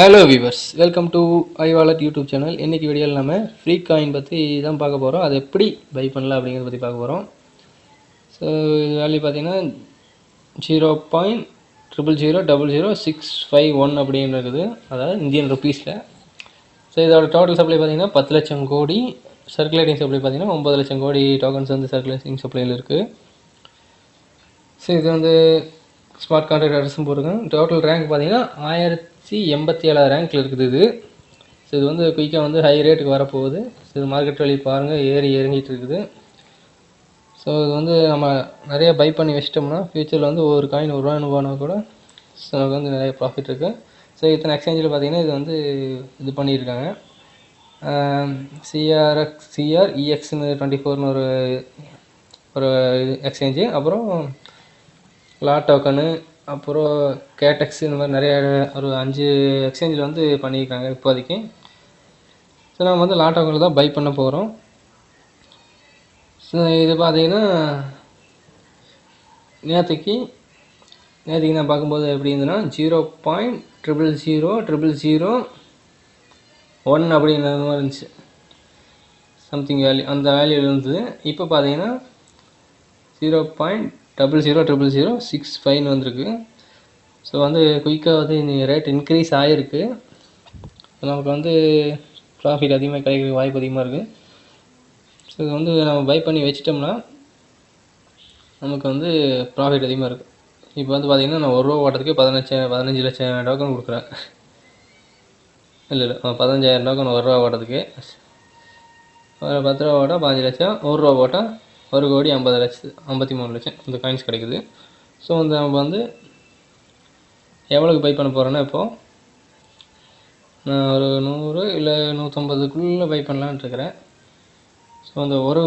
Hello viewers welcome to I wallet YouTube channel இன்றைக்கி வீடியோவில் நம்ம ஃப்ரீ காயின் பற்றி தான் பார்க்க போகிறோம் அதை எப்படி பை பண்ணலாம் அப்படிங்கிறத பற்றி பார்க்க போகிறோம் ஸோ இது வேல்யூ பார்த்தீங்கன்னா zero point triple zero double zero six five one அப்படின்னு இருக்குது. அதாவது இந்தியன் ருபீஸில் ஸோ இதோட டோட்டல் சப்ளை பார்த்தீங்கன்னா பத்து லட்சம் கோடி. சர்க்குலேட்டிங் சப்ளை பார்த்தீங்கன்னா ஒம்பது லட்சம் கோடி டோக்கன்ஸ் வந்து சர்க்குலேட்டிங் சப்ளையில் இருக்குது ஸோ இது வந்து ஸ்மார்ட் கான்ட்ராக்ட் அட்ரஸும் போட்டிருக்கேன் டோட்டல் ரேங்க் பார்த்தீங்கன்னா ஆயிரத்தி சி எண்பத்தி ஏழாவது ரேங்க்கில் இருக்குது இது. ஸோ இது வந்து குயிக்காக வந்து ஹை ரேட்டுக்கு வரப்போகுது. ஸோ இது மார்க்கெட் வழி பாருங்கள் ஏறி இறங்கிட்டு இருக்குது. ஸோ இது வந்து நம்ம நிறைய பை பண்ணி வச்சிட்டோம்னா ஃப்யூச்சரில் வந்து ஒரு காயின் ஒரு ரூபா போனா கூட ஸோ நமக்கு வந்து நிறைய ப்ராஃபிட் இருக்குது ஸோ இத்தனை எக்ஸ்சேஞ்சில் பார்த்தீங்கன்னா இது வந்து இது பண்ணியிருக்காங்க. சிஆர்எக்ஸ் சிஆர் இஎக்ஸ்னு டுவெண்ட்டி ஃபோர்னு ஒரு ஒரு எக்ஸ்சேஞ்சு அப்புறம் லா டோக்கனு அப்புறம் கேட்டக்ஸ் இந்த மாதிரி நிறைய ஒரு அஞ்சு எக்ஸ்சேஞ்சில் வந்து பண்ணியிருக்காங்க இப்போதைக்கு. ஸோ நம்ம வந்து லாட்டோங்கில் தான் பை பண்ண போகிறோம் ஸோ இது பார்த்தீங்கன்னா நேற்றுக்கு நேற்றுக்கு நான் பார்க்கும்போது எப்படி இருந்ததுன்னா zero point triple zero triple zero one அப்படிங்கிற மாதிரி இருந்துச்சு. சம்திங் வேல்யூ அந்த வேல்யூ இருந்தது. இப்போ பார்த்தீங்கன்னா zero point double zero triple zero six ஃபைவ்னு வந்திருக்கு. ஸோ வந்து குயிக்காக வந்து இந்த ரேட் இன்க்ரீஸ் ஆகிருக்கு நமக்கு வந்து ப்ராஃபிட் அதிகமாக கிடைக்கிற வாய்ப்பு அதிகமாக இருக்குது ஸோ இது வந்து நம்ம பை பண்ணி வச்சிட்டோம்னா நமக்கு வந்து ப்ராஃபிட் அதிகமாக இருக்குது இப்போ வந்து பார்த்திங்கன்னா நான் ஒரு ரூபா ஓட்டத்துக்கு பதினஞ்சு பதினஞ்சு லட்சம் டோக்கன் கொடுக்குறேன். இல்லை இல்லை பதினஞ்சாயிரம் டோக்கன் ஒரு ரூபா ஓட்டத்துக்கு ஒரு பத்து ரூபா ஓட்டால் பதினஞ்சு லட்சம் ஒரு ரூபா போட்டால் ஒரு கோடி ஐம்பது லட்சம் ஐம்பத்தி மூணு லட்சம் இந்த காயின்ஸ் கிடைக்குது. ஸோ வந்து நம்ம வந்து எவ்வளோக்கு பை பண்ண போகிறேன்னா இப்போது நான் ஒரு நூறு இல்லை நூற்றம்பதுக்குள்ளே பை பண்ணலான்ட்டு இருக்கிறேன். ஸோ அந்த ஒரு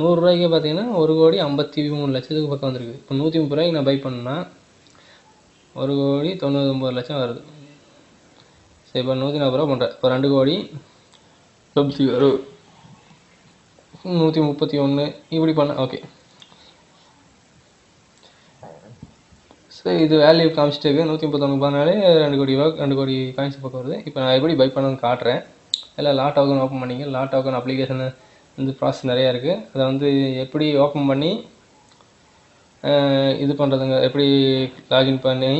நூறுரூவாய்க்கு பார்த்தீங்கன்னா ஒரு கோடி ஐம்பத்தி மூணு லட்சத்துக்கு பக்கம் வந்திருக்கு. இப்போ நூற்றி முப்பது ரூபாய்க்கு நான் பை பண்ணேன்னா ஒரு கோடி தொண்ணூத்தொம்பது லட்சம் வருது. சரி இப்போ நூற்றி நாற்பது ரூபா பண்ணுறேன் இப்போ ரெண்டு கோடி தொண்ணூற்றி ஒரு நூற்றி முப்பத்தி ஒன்று இப்படி பண்ண ஓகே ஸோ இது வேல்யூ காமிச்சிட்டு நூற்றி முப்பத்தொன்று பண்ணாலே ரெண்டு கோடி ரூபா ரெண்டு கோடி காயின்ஸ் பக்கம் வருது. இப்போ நான் எப்படி பை பண்ணணும்னு காட்டுறேன். எல்லாம் லா டோக்கன் ஓப்பன் பண்ணிங்க லா டோக்கன் அப்ளிகேஷன் வந்து ப்ராசஸ் நிறையா இருக்குது அதை வந்து எப்படி ஓப்பன் பண்ணி இது பண்ணுறதுங்க எப்படி லாகின் பண்ணி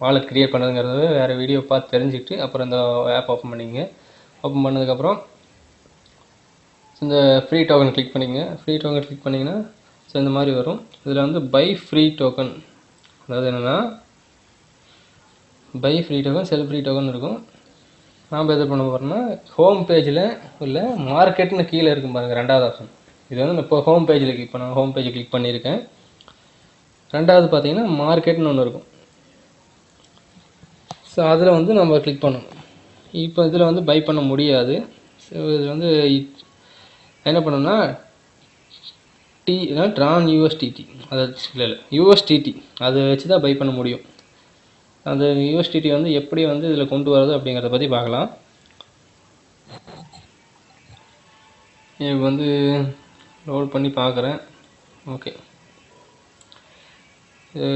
வாலெட் க்ரியேட் பண்ணுறதுங்கிறது வேறு வீடியோ பார்த்து தெரிஞ்சுக்கிட்டு அப்புறம் இந்த ஆப் ஓப்பன் பண்ணிங்க ஓப்பன் பண்ணதுக்கப்புறம் இந்த ஃப்ரீ டோக்கன் கிளிக் பண்ணிங்க ஃப்ரீ டோக்கன் கிளிக் பண்ணிங்கன்னா ஸோ இந்த மாதிரி வரும். இதில் வந்து பை ஃப்ரீ டோக்கன் அதாவது என்னென்னா buy free token sell free token இருக்கும். நாம் எது பண்ண போகிறோம்னா ஹோம் பேஜில் உள்ள மார்க்கெட்னு கீழே இருக்கும் பாருங்கள் ரெண்டாவது ஆப்ஷன் இது வந்து இப்போ ஹோம் பேஜில் கிளிக் பண்ண ஹோம் பேஜில் கிளிக் பண்ணியிருக்கேன். ரெண்டாவது பார்த்தீங்கன்னா மார்க்கெட்னு ஒன்று இருக்கும். ஸோ அதில் வந்து நம்ம கிளிக் பண்ணணும். இப்போ இதில் வந்து பை பண்ண முடியாது. ஸோ இதில் வந்து என்ன பண்ணணும்னா டி ட்ரான் யூஎஸ்டிடி அதை இல்லை இல்லை. யூஎஸ்டிடி அதை வச்சு தான் பை பண்ண முடியும். அந்த யூஎஸ்டிடி வந்து எப்படி வந்து இதில் கொண்டு வரது அப்படிங்கிறத பற்றி பார்க்கலாம். இப்போ வந்து லோட் பண்ணி பார்க்குறேன். ஓகே இது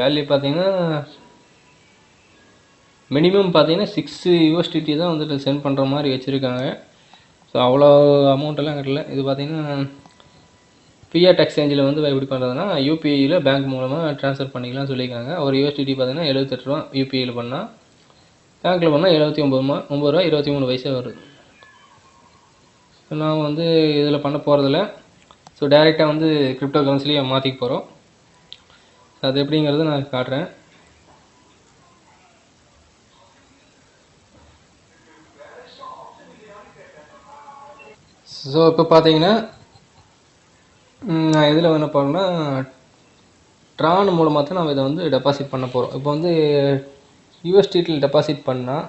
வேல்யூ பார்த்தீங்கன்னா மினிமம் பார்த்தீங்கன்னா சிக்ஸ் யூஎஸ்டிடி தான் வந்துட்டு சென்ட் பண்ணுற மாதிரி வச்சுருக்காங்க. ஸோ அவ்வளோ அமௌண்ட்டெல்லாம் கட்டல. இது பார்த்தீங்கன்னா பிஆட் எக்ஸ்சேஞ்சில் வந்து எப்படி பண்ணுறதுனா யூபிஐயில் பேங்க் மூலமாக ட்ரான்ஸ்ஃபர் பண்ணிக்கலாம் சொல்லியிருக்காங்க. ஒரு யூஎஸ்டிடி பார்த்தீங்கன்னா எழுபத்தெட்டு ரூபா யூபிஐயில் பண்ணால் பேங்க்கில் பண்ணால் எழுபத்தி ஒம்பது ரூபா ஒம்பது ரூபா இருபத்தி மூணு வயசாக வருது. நான் வந்து இதில் பண்ண போகிறதில்ல ஸோ டைரெக்டாக வந்து கிரிப்டோ கரன்சிலேயே மாற்றிக்க போகிறோம் அது எப்படிங்கிறது நான் காட்டுறேன். ஸோ இப்போ பார்த்தீங்கன்னா நான் எதில் என்ன பண்ணேன்னா ட்ரான் மூலமாக தான் நம்ம இதை வந்து டெபாசிட் பண்ண போகிறோம் இப்போ வந்து யூஎஸ்டிடியில் டெபாசிட் பண்ணால்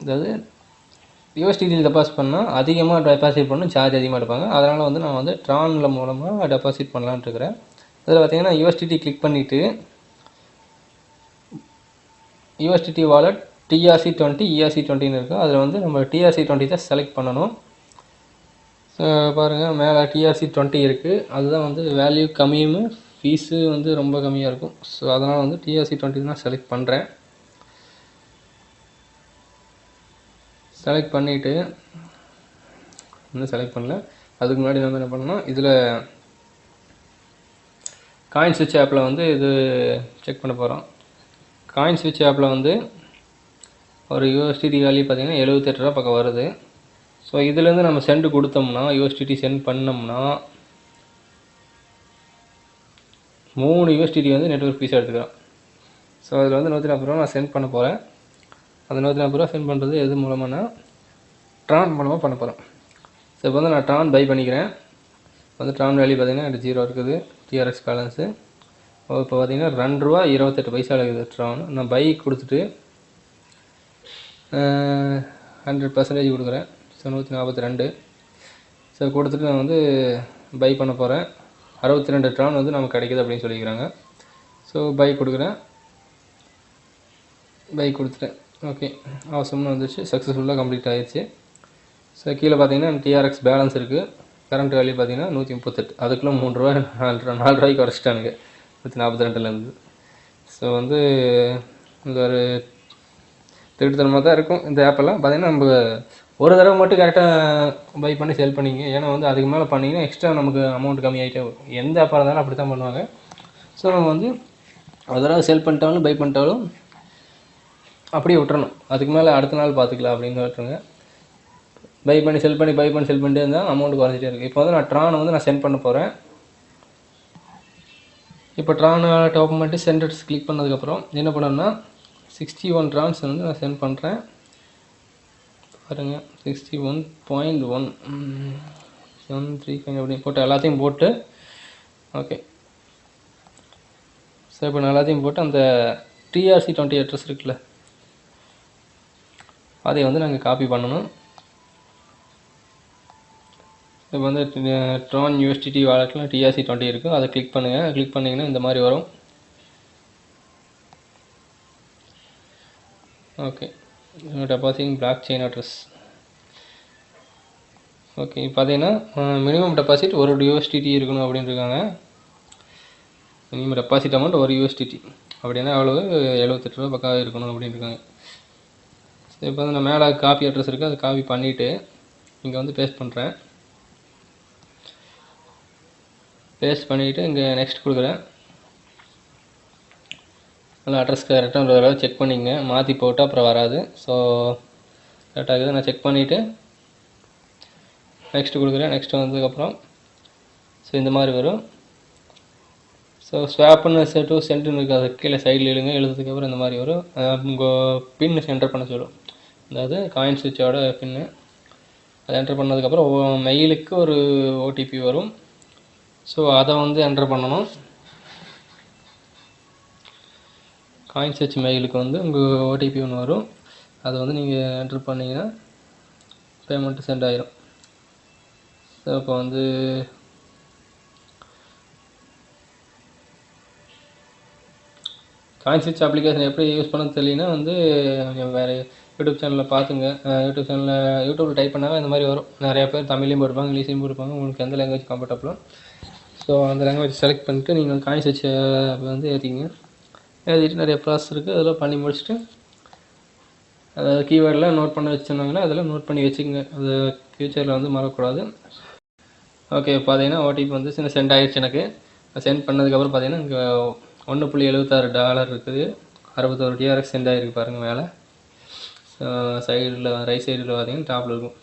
அதாவது யூஎஸ்டிடியில் டெபாசிட் பண்ணால் அதிகமாக டெபாசிட் பண்ணால் சார்ஜ் அதிகமாக எடுப்பாங்க. அதனால் வந்து நான் வந்து ட்ரானில் மூலமாக டெபாசிட் பண்ணலான்ட்டு இருக்கிறேன். அதில் பார்த்தீங்கன்னா யூஎஸ்டிடி கிளிக் பண்ணிவிட்டு USDT wallet TRC twenty ERC டுவெண்ட்டின்னு இருக்கும் அதில் வந்து நம்ம டிஆர்சி டுவெண்ட்டி தான் செலக்ட் பண்ணணும். பாருங்கள் மேலே டிஆர்சி டுவெண்ட்டி இருக்குது அதுதான் வந்து வேல்யூ கம்மியும் ஃபீஸு வந்து ரொம்ப கம்மியாக இருக்கும். ஸோ அதனால் வந்து டிஆர்சி டுவெண்ட்டி தான் செலக்ட் பண்ணுறேன் செலக்ட் பண்ணிவிட்டு இன்னும் செலக்ட் பண்ணல. அதுக்கு முன்னாடி வந்து என்ன பண்ணணும் இதில் காயின் சுவிட்ச் ஆப்பில் வந்து இது செக் பண்ண போகிறோம் காயின் சுவிட்ச் ஆப்பில் வந்து ஒரு யூஎஸ்டிடி வேல்யூ பார்த்தீங்கன்னா எழுபத்தெட்டு ரூபா பக்கம் வருது. ஸோ இதுலேருந்து நம்ம சென்ட் கொடுத்தோம்னா யூஎஸ்டிடி சென்ட் பண்ணோம்னா மூணு யூஎஸ்டிடி வந்து நெட்ஒர்க் ஃபீஸ் எடுத்துக்கிறோம். ஸோ அதில் வந்து நூற்றி நாற்பது ரூபா நான் சென்ட் பண்ண போகிறேன் அந்த நூற்றி நாற்பது ரூபா சென்ட் பண்ணுறது எது மூலமானா ட்ரான் மூலமாக பண்ண போகிறோம் ஸோ இப்போ வந்து நான் ட்ரான் பை பண்ணிக்கிறேன். வந்து ட்ரான் வேல்யூ பார்த்தீங்கன்னா எனக்கு ஜீரோ இருக்குது. டிஆர்எக்ஸ் பேலன்ஸு இப்போ பார்த்தீங்கன்னா ரெண்டு ரூபா இருபத்தெட்டு பைசா இருக்குது ட்ரான் நான் பை கொடுத்துட்டு ஹண்ட்ரட் பர்சன்டேஜ் கொடுக்குறேன். ஸோ நூற்றி நாற்பத்தி ரெண்டு. ஸோ கொடுத்துட்டு நான் வந்து பை பண்ண போகிறேன் அறுபத்தி ரெண்டு ட்ரான் வந்து நமக்கு கிடைக்குது அப்படின்னு சொல்லிக்கிறாங்க ஸோ பை கொடுக்குறேன். பை கொடுத்துட்டேன். ஓகே அவசரம்னு வந்துச்சு சக்ஸஸ்ஃபுல்லாக கம்ப்ளீட் ஆகிடுச்சு ஸோ கீழே பார்த்தீங்கன்னா டிஆர்எக்ஸ் பேலன்ஸ் இருக்குது கரண்ட் வேல்யூ பார்த்தீங்கன்னா நூற்றி முப்பத்தெட்டு. அதுக்குள்ளே மூணு ரூபா நாலு ரூபா நாலு ரூபாய்க்கு குறைச்சிட்டானுங்க. நூற்றி நாற்பத்தி ரெண்டுலேருந்து ஸோ வந்து இந்த ஒரு திருட்டுத்தனமாக தான் இருக்கும். இந்த ஆப்பெல்லாம் பார்த்தீங்கன்னா நம்ம ஒரு தடவை மட்டும் கரெக்டாக பை பண்ணி செல் பண்ணிங்க. ஏன்னா வந்து அதுக்கு மேலே பண்ணிங்கன்னா எக்ஸ்ட்ரா நமக்கு அமௌண்ட் கம்மியாகிட்டே வரும். எந்த ஆப்பாக இருந்தாலும் அப்படி தான் பண்ணுவாங்க. ஸோ நம்ம வந்து ஒரு தடவை செல் பண்ணிட்டாலும் பை பண்ணிட்டாலும் அப்படியே விட்டுறணும். அதுக்கு மேலே அடுத்த நாள் பார்த்துக்கலாம் அப்படின்னு சொல்லிட்டுருங்க பை பண்ணி செல் பண்ணி பை பண்ணி செல் பண்ணிட்டே இருந்தால் அமௌண்ட் குறைஞ்சிட்டே இருக்குது இப்போ வந்து நான் ட்ரானை வந்து நான் சென்ட் பண்ண போகிறேன் இப்போ ட்ரானை டாப் பண்ணிட்டு சென்டர்ஸ் கிளிக் பண்ணதுக்கப்புறம் என்ன பண்ணணும்னா சிக்ஸ்டி ஒன் ட்ரான்ஸ் வந்து நான் சென்ட் பண்ணுறேன் பாருங்கள் sixty one point one seven three five அப்படி போட்டு எல்லாத்தையும் போட்டு ஓகே ஸோ இப்போ நான் எல்லாத்தையும் போட்டு அந்த டிஆர்சி டுவெண்ட்டி அட்ரஸ் இருக்குல்ல அதை வந்து நாங்கள் காப்பி பண்ணணும். இப்போ வந்து ட்ரான் யூஎஸ்டிடி வாலெட்டில் டிஆர்சி டுவெண்ட்டி இருக்கும் அதை கிளிக் பண்ணுங்கள் கிளிக் பண்ணிங்கன்னா இந்த மாதிரி வரும். Okay depositing blockchain address okay இப்போ பார்த்தீங்கன்னா மினிமம் டெபாசிட் ஒரு யூஎஸ்டிடி இருக்கணும் அப்படின்னு இருக்காங்க. மினிமம் டெபாசிட் அமௌண்ட் ஒரு யூஎஸ்டிடி அப்படின்னா அவ்வளவு எழுபத்தெட்டு ரூபா பக்கம் இருக்கணும் அப்படின்னு இருக்காங்க. சரி இப்போ வந்து நான் மேலே காப்பி அட்ரஸ் இருக்குது அதை காப்பி பண்ணிவிட்டு இங்கே வந்து பேஸ்ட் பண்ணுறேன் பேஸ்ட் பண்ணிவிட்டு இங்கே நெக்ஸ்ட் கொடுக்குறேன். நல்லா அட்ரஸ் கரெக்டாக ஒரு தடவை செக் பண்ணிங்க மாற்றி போட்டு அப்புறம் வராது. ஸோ கரெக்டாக இருக்குது. நான் செக் பண்ணிவிட்டு நெக்ஸ்ட்டு கொடுக்குறேன். நெக்ஸ்ட்டு வந்ததுக்கப்புறம் ஸோ இந்த மாதிரி வரும். ஸோ ஸ்வாப்னு டூ சென்ட்டுன்னு இருக்குது அது கீழே சைடில் எழுங்க எழுதுறதுக்கப்புறம் இந்த மாதிரி வரும். உங்கள் பின் என்டர் பண்ண சொல்லும். அதாவது காயின் சுவிட்சோட பின்னு அதை என்டர் பண்ணதுக்கப்புறம் மெயிலுக்கு ஒரு ஓடிபி வரும். ஸோ அதை வந்து என்டர் பண்ணணும். காயின் சர்ச் மெயிலுக்கு வந்து உங்கள் ஓடிபி ஒன்று வரும். அதை வந்து நீங்கள் என்ட்ரு பண்ணிங்கன்னா பேமெண்ட்டு சென்ட் ஆயிரும். ஸோ இப்போ வந்து காயின் சர்ச் அப்ளிகேஷன் எப்படி யூஸ் பண்ண தெரியலனா வந்து வேறு யூடியூப் சேனலில் பார்த்துங்க யூடியூப் சேனலில் யூடியூப்பில் டைப் பண்ணாவே இந்த மாதிரி வரும். நிறையா பேர் தமிழ்லையும் போட்டுப்பாங்க இங்கிலீஷ்லையும் போட்டுப்பாங்க. உங்களுக்கு எந்த லாங்குவேஜ் கம்ஃபர்டபுளோ ஸோ அந்த லாங்குவேஜ் செலக்ட் பண்ணிட்டு நீங்கள் காயின் சர்ச் வந்து ஏற்றிக்கிங்க எழுதிட்டு நிறைய ப்ராசஸ் இருக்குது அதெல்லாம் பண்ணி முடிச்சுட்டு அதாவது கீவேர்டெலாம் நோட் பண்ண வச்சுருந்தாங்கன்னா அதெல்லாம் நோட் பண்ணி வச்சுக்கோங்க. அது ஃப்யூச்சரில் வந்து மறக்கக்கூடாது. ஓகே பார்த்தீங்கன்னா ஓடிபி வந்து சின்ன சென்ட் ஆகிடுச்சு எனக்கு. சென்ட் பண்ணதுக்கப்புறம் பார்த்தீங்கன்னா இங்கே ஒன்று புள்ளி எழுபத்தாறு டாலர் இருக்குது. அறுபத்தோரு டிஆர்எக்ஸ் சென்ட் ஆகிருக்கு பாருங்கள் மேலே. சைடில் ரைட் சைடில் பார்த்தீங்கன்னா டாப்பில் இருக்கும்.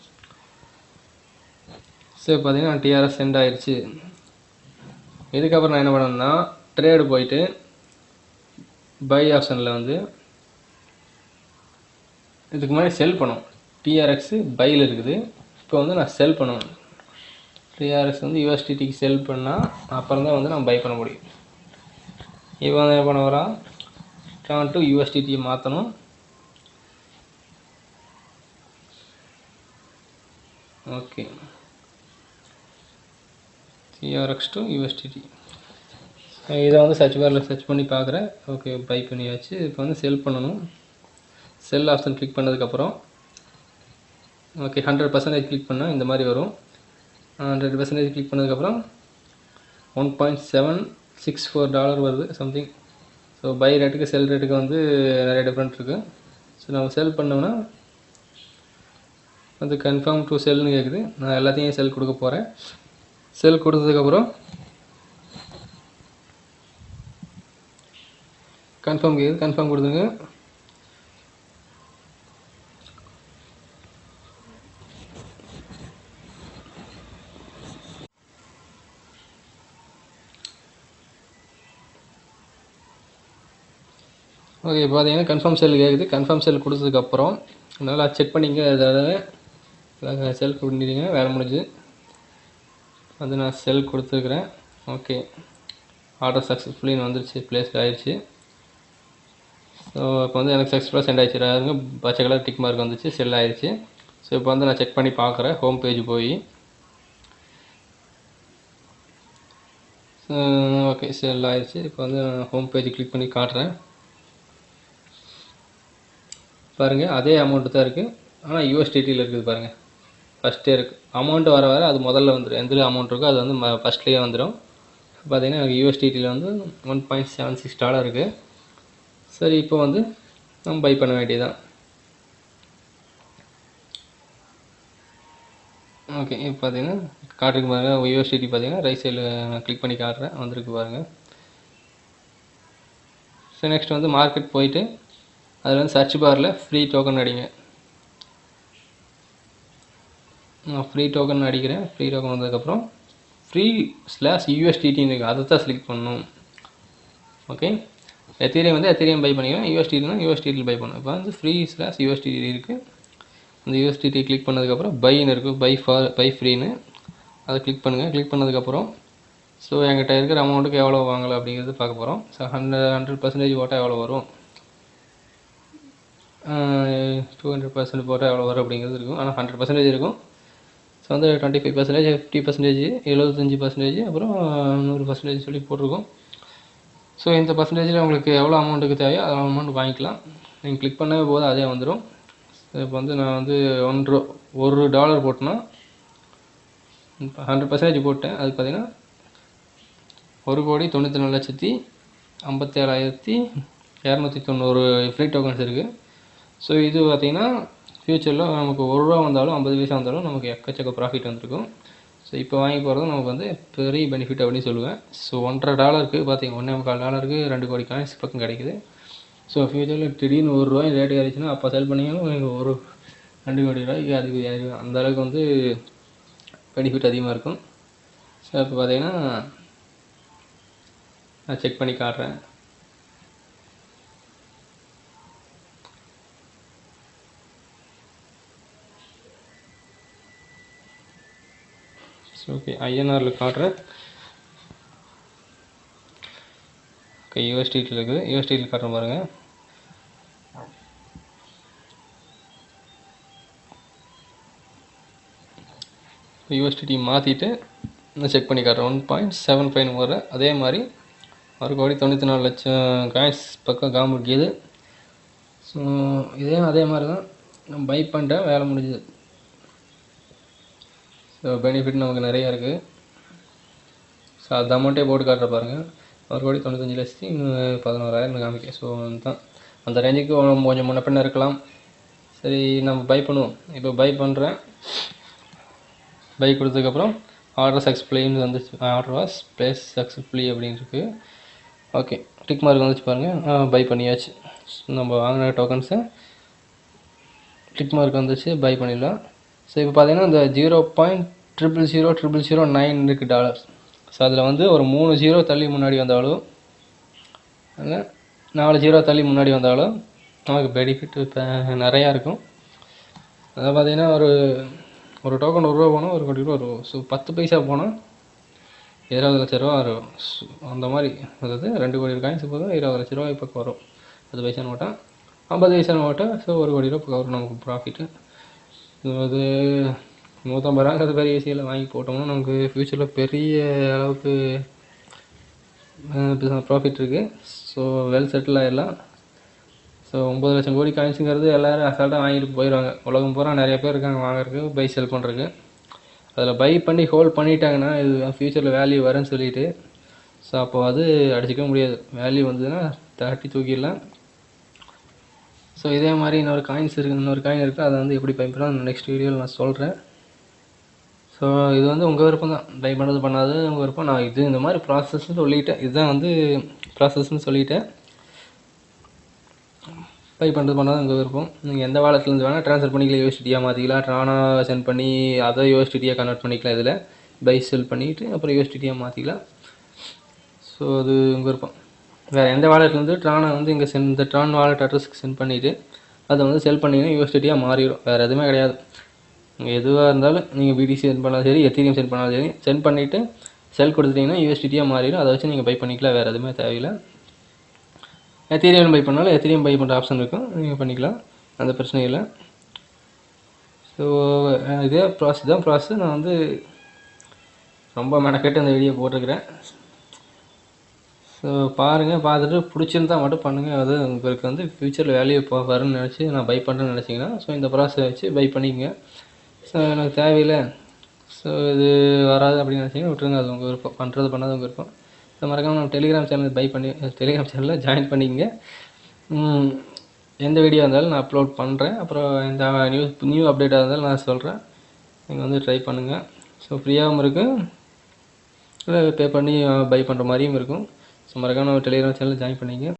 சரி பார்த்தீங்கன்னா டிஆர்எஸ் சென்ட் ஆகிடுச்சு இதுக்கப்புறம் நான் என்ன பண்ணேன்னா ட்ரேடு போயிட்டு பை ஆப்ஷனில் வந்து இதுக்கு முன்னாடி செல் பண்ணோம். டிஆர்எக்ஸு பையில் இருக்குது. இப்போ வந்து நான் செல் பண்ணணும். டிஆர்எக்ஸ் வந்து யூஎஸ்டிடிக்கு செல் பண்ணால் அப்புறம் தான் வந்து நான் பை பண்ண முடியும். இப்போ வந்து என்ன பண்ண வரோம் ட்ரான் டு யூஎஸ்டிடியை மாற்றணும் ஓகே டிஆர்எக்ஸ் டு யூஎஸ்டிடி இதை வந்து சர்ச் பாரில் சர்ச் பண்ணி பார்க்குறேன். ஓகே பை பண்ணியாச்சு. இப்போ வந்து செல் பண்ணணும். செல் ஆப்ஷன் கிளிக் பண்ணதுக்கப்புறம் ஓகே ஹண்ட்ரட் பர்சன்டேஜ் கிளிக் பண்ணால் இந்த மாதிரி வரும். ஹண்ட்ரட் பர்சன்டேஜ் கிளிக் பண்ணதுக்கப்புறம் one point seven six four dollar வருது சம்திங் ஸோ பை ரேட்டுக்கு செல் ரேட்டுக்கு வந்து நிறைய டிஃப்ரெண்ட் இருக்குது ஸோ நம்ம செல் பண்ணோம்னா வந்து கன்ஃபார்ம் டு செல்னு கேட்குது நான் எல்லாத்தையும் செல் கொடுக்க போகிறேன் செல் கொடுத்ததுக்கப்புறம் கன்ஃபார்ம் கேட்குது கன்ஃபார்ம் கொடுத்துங்க ஓகே இப்போ பார்த்தீங்கன்னா கன்ஃபார்ம் செல் கேட்குது கன்ஃபார்ம் செல் கொடுத்ததுக்கப்புறம் நல்லா செக் பண்ணிங்க. அதாவது செல் பண்ணிட்டீங்க. வேலை முடிஞ்சு. வந்து நான் செல் கொடுத்துருக்குறேன். ஓகே ஆர்டர் சக்ஸஸ்ஃபுல்லின்னு வந்துருச்சு. ப்ளேஸ் ஆயிடுச்சு. ஸோ இப்போ வந்து எனக்கு சக்ஸஸ்ஃபுல்லாக சென்ட் ஆகிடுச்சு பாருங்க பச்சை கலர் டிக் மார்க் வந்துச்சு செல் ஆயிடுச்சு ஸோ இப்போ வந்து நான் செக் பண்ணி பார்க்குறேன் ஹோம் பேஜ் போய். ஓகே செல் ஆயிடுச்சு இப்போ வந்து நான் ஹோம் பேஜ் கிளிக் பண்ணி காட்டுறேன். பாருங்கள் அதே அமௌண்ட்டு தான் இருக்குது ஆனால் யூஎஸ்டிடியில் இருக்குது பாருங்கள் ஃபஸ்ட்டே இருக்குது அமௌண்ட் வர வர அது முதல்ல வந்துடும் எந்த அமௌண்ட் இருக்கோ அது வந்து ஃபஸ்ட்லேயே வந்துடும் பார்த்தீங்கன்னா எனக்கு யூஎஸ்டிடியில் வந்து one point seven six dollar இருக்குது சரி இப்போ வந்து நம்ம பை பண்ண வேண்டியதான் ஓகே இப்போ பார்த்தீங்கன்னா காட்டுக்கு பாருங்கள் யூஎஸ்டிடி பார்த்தீங்கன்னா ரைட் சைடில் நான் கிளிக் பண்ணி காட்டுறேன். வந்திருக்கு பாருங்கள் ஸோ நெக்ஸ்ட் வந்து மார்க்கெட் போயிட்டு அதில் வந்து சர்ச் பாரில் ஃப்ரீ டோக்கன் அடிங்க. நான் ஃப்ரீ டோக்கன் அடிக்கிறேன். ஃப்ரீ டோக்கன் வந்ததுக்கப்புறம் ஃப்ரீ ஸ்லாஷ் யூஎஸ்டிடின்னு இருக்குது அதை தான் செலக்ட் பண்ணணும். ஓகே எத்தீரியம் வந்து எத்தீரியம் பை பண்ணிக்கலாம் யூஎஸ்டிடினா யூஎஸ்டிடியில் பை பண்ணணும் இப்போ வந்து ஃப்ரீ ஸ்லாஷ் யூஎஸ்டிடி இருக்குது அந்த யூஎஸ்டிடி கிளிக் பண்ணதுக்கப்புறம் பைன்னு இருக்குது பை ஃபார் பை ஃப்ரீன்னு அதை கிளிக் பண்ணுங்கள் கிளிக் பண்ணதுக்கப்புறம் ஸோ என்கிட்ட இருக்கிற அமௌண்ட்டுக்கு எவ்வளோ வாங்கலாம் அப்படிங்கிறது பார்க்க போகிறோம் ஸோ ஹண்ட்ரட் ஹண்ட்ரட் பர்சன்டேஜ் போட்டால் எவ்வளோ வரும்? டூ ஹண்ட்ரட் பர்சன்ட் போட்டால் எவ்வளோ வரும் அப்படிங்கிறது இருக்கும். ஆனால் ஹண்ட்ரட் பர்சன்டேஜ் இருக்கும். ஸோ வந்து twenty five percentage fifty percentage எழுபத்தஞ்சி பர்சன்டேஜ் அப்புறம் நூறு பர்சன்டேஜ் சொல்லி போட்டிருக்கோம். ஸோ இந்த பர்சன்டேஜில் உங்களுக்கு எவ்வளோ அமௌண்ட்டுக்கு தேவையோ அவ்வளோ அமௌண்ட் வாங்கிக்கலாம். நீங்கள் கிளிக் பண்ணவே போது அதே வந்துடும் இப்போ வந்து நான் வந்து ஒன்று ஒரு டாலர் போட்டேன்னா ஹண்ட்ரட் பர்சன்டேஜ் போட்டேன். அதுக்கு பார்த்தீங்கன்னா ஒரு கோடி தொண்ணூற்றி நாலு லட்சத்தி ஐம்பத்தேழாயிரத்தி இரநூத்தி தொண்ணூறு ஃப்ரீ டோக்கன்ஸ் இருக்குது ஸோ இது பார்த்திங்கன்னா ஃப்யூச்சரில் நமக்கு ஒரு ரூபா வந்தாலும் ஐம்பது பைசா வந்தாலும் நமக்கு எக்கச்சக்க ப்ராஃபிட் வந்திருக்கும். ஸோ இப்போ வாங்கி போகிறது நமக்கு வந்து பெரிய பெனிஃபிட் அப்படின்னு சொல்லுவேன். ஸோ ஒன்றரை டாலருக்கு பார்த்திங்க ஒன்றே முக்கால் டாலருக்கு ரெண்டு கோடி காயின்ஸ் பக்கம் கிடைக்குது. ஸோ ஃப்யூச்சரில் திடீர்னு ஒரு ரூபாய் ரேட்டு கிடைச்சுன்னா அப்போ செல் பண்ணிங்கன்னா ஒரு ரெண்டு கோடி ரூபாய்க்கு அதுக்கு அந்தளவுக்கு அந்த அளவுக்கு வந்து பெனிஃபிட் அதிகமாக இருக்கும். ஸோ இப்போ பார்த்தீங்கன்னா நான் செக் பண்ணி காட்டுறேன். ஓகே ஐஎன்ஆரில் காட்டுறேன் ஓகே யூஎஸ்டியில் இருக்குது. யூஎஸ்டியில் காட்டுறேன் பாருங்கள் யூஎஸ்டிடி மாற்றிட்டு நான் செக் பண்ணி காட்டுறேன். ஒன் பாயிண்ட் செவன் ஃபைவ் வர. அதே மாதிரி ஒரு கோடி தொண்ணூற்றி நாலு லட்சம் காயின்ஸ் பக்கம் காமிக்கிது ஸோ இதே அதே மாதிரி தான். நான் பை பண்ணிட்டேன். வேலை முடிஞ்சுது. பெனிஃபிட் நமக்கு நிறையா இருக்குது ஸோ அந்த அமௌண்ட்டே போட்டு காட்டுற பாருங்கள் ஒரு கோடி தொண்ணூத்தஞ்சு லட்சத்தி இன்னும் பதினோராயிரம் காமிக்க. ஸோ தான் அந்த ரேஞ்சுக்கு கொஞ்சம் முன்ன பின்ன இருக்கலாம். சரி நம்ம பை பண்ணுவோம். இப்போ பை பண்ணுறேன் பை கொடுத்ததுக்கப்புறம் ஆர்டர் சக்ஸஸ்ஃபுல்லின்னு வந்துச்சு. ஆர்டர் வாஸ் ப்ளேஸ் சக்ஸஸ்ஃபுல்லி அப்படின்னு இருக்குது ஓகே டிக் மார்க் வந்துச்சு பாருங்கள் பை பண்ணியாச்சு. நம்ம வாங்கின டோக்கன்ஸை டிக் மார்க் வந்துச்சு. பை பண்ணிடலாம். ஸோ இப்போ பார்த்தீங்கன்னா இந்த zero point triple zero triple zero nine இருக்குது டாலர்ஸ் ஸோ அதில் வந்து ஒரு மூணு ஜீரோ தள்ளி முன்னாடி வந்தாலும் இல்லை நாலு ஜீரோ தள்ளி முன்னாடி வந்தாலும் நமக்கு பெனிஃபிட் இப்போ நிறையா இருக்கும். அதாவது பார்த்தீங்கன்னா ஒரு ஒரு டோக்கன் ஒரு ரூபா போனால் ஒரு கோடி ரூபா வரும். ஸோ பத்து பைசா போனால் இருபது லட்ச ரூபா வரும். அந்த மாதிரி அதாவது ரெண்டு கோடி காயின்ஸ் போதும் இருபது லட்ச ரூபா இப்போ வரும். பத்து பைசா நோட்டா ஐம்பது பைசா நோட்டா ஸோ ஒரு கோடி ரூபா இப்போ வரும் நமக்கு ப்ராஃபிட்டு அது நூற்றம்பது ரூபாங்கிறது பெரிய விஷயம் வாங்கி போட்டோம்னா நமக்கு ஃப்யூச்சரில் பெரிய அளவுக்கு ப்ராஃபிட் இருக்குது ஸோ வெல் செட்டில் ஆகிடலாம் ஸோ ஒம்பது லட்சம் கோடி காயின்ஸுங்கிறது எல்லோரும் அசால்ட்டாக வாங்கிட்டு போயிடுவாங்க உலகம் பூரா நிறைய பேர் இருக்காங்க வாங்குறதுக்கு பை செல் பண்ணுறதுக்கு அதில் பை பண்ணி ஹோல்ட் பண்ணிட்டாங்கன்னா இது ஃப்யூச்சரில் வேல்யூ வரும்னு சொல்லிட்டு. ஸோ அப்போ அது அடிச்சிக்க முடியாது. வேல்யூ வந்ததுன்னா தட்டி தூக்கிடலாம். ஸோ இதே மாதிரி இன்னொரு காயின்ஸ் இருக்குது இன்னொரு காயின் இருக்குது அதை வந்து எப்படி பயன்படும் நெக்ஸ்ட் வீடியோவில் நான் சொல்கிறேன் ஸோ இது வந்து உங்கள் விருப்பம் தான். ட்ரை பண்ணுறது பண்ணாது உங்கள் விருப்பம். நான் இது இந்த மாதிரி ப்ராசஸ்ன்னு சொல்லிட்டேன். இதுதான் வந்து ப்ராசஸ்ன்னு சொல்லிட்டேன். பை பண்ணுறது பண்ணாது உங்கள் விருப்பம். நீங்கள் எந்த வாலெட்லேருந்து வேணால் ட்ரான்ஸ்ஃபர் பண்ணிக்கலாம். யூஎஸ்டியாக மாற்றிக்கலாம் ட்ரானா சென்ட் பண்ணி அதை யூஎஸ்டியாக கன்வெர்ட் பண்ணிக்கலாம் இதில். பை செல் பண்ணிவிட்டு அப்புறம் யூஎஸ்டியாக மாற்றிக்கலாம் ஸோ அது உங்கள் விருப்பம். வேறு எந்த வாலெட்லேருந்து ட்ரானை வந்து இங்கே சென்ட் இந்த ட்ரான் வாலெட் அட்ரஸ்க்கு சென்ட் பண்ணிவிட்டு அதை வந்து செல் பண்ணிங்கன்னா யூஎஸ்டியாக மாறிடும். வேறு எதுவுமே கிடையாது. நீங்கள் எதுவாக இருந்தாலும் நீங்கள் பிடிசி சென்ட் பண்ணாலும் சரி எத்தீரியம் சென்ட் பண்ணாலும் சரி சென்ட் பண்ணிவிட்டு செல் கொடுத்துட்டிங்கன்னா யூஎஸ்டியாக மாறிடும். அதை வச்சு நீங்கள் பை பண்ணிக்கலாம். வேறு எதுவுமே தேவையில்லை. எத்தீரியம் பை பண்ணாலும் எத்தீரியம் பை பண்ணுற ஆப்ஷன் இருக்கும். நீங்கள் பண்ணிக்கலாம். அந்த பிரச்சனை இல்லை. ஸோ இதே ப்ராசஸ் தான். ப்ராசஸ் நான் வந்து ரொம்ப மெனக்கெட்டு அந்த வீடியோ போட்டிருக்கிறேன். ஸோ பாருங்கள் பார்த்துட்டு பிடிச்சிருந்தா மட்டும் பண்ணுங்கள் அது உங்களுக்கு வந்து ஃப்யூச்சரில் வேல்யூ போ வரும்னு நினச்சி நான் பை பண்ணுறேன்னு நினச்சிங்கன்னா ஸோ இந்த ப்ராசஸ் வச்சு பை பண்ணிக்கங்க. ஸோ எனக்கு தேவையில்லை. ஸோ இது வராது அப்படின்னு நினச்சிங்கன்னா விட்டுருங்க. அது உங்கள் விருப்பம். பண்ணுறது பண்ணாத உங்கள் விருப்பம். ஸோ மறக்காமல் நம்ம டெலிகிராம் சேனல் பை பண்ணி டெலிகிராம் சேனலில் ஜாயின் பண்ணிக்கங்க. எந்த வீடியோ இருந்தாலும் நான் அப்லோட் பண்ணுறேன் அப்புறம் எந்த நியூ நியூ அப்டேட்டாக இருந்தாலும் நான் சொல்கிறேன் நீங்கள் வந்து ட்ரை பண்ணுங்கள் ஸோ ஃப்ரீயாகவும் இருக்கும். இல்லை பே பண்ணி பை பண்ணுற மாதிரியும் இருக்கும். ஸோ மறக்காமல் நம்ம டெலிகிராம் சேனலில் ஜாயின் பண்ணிங்க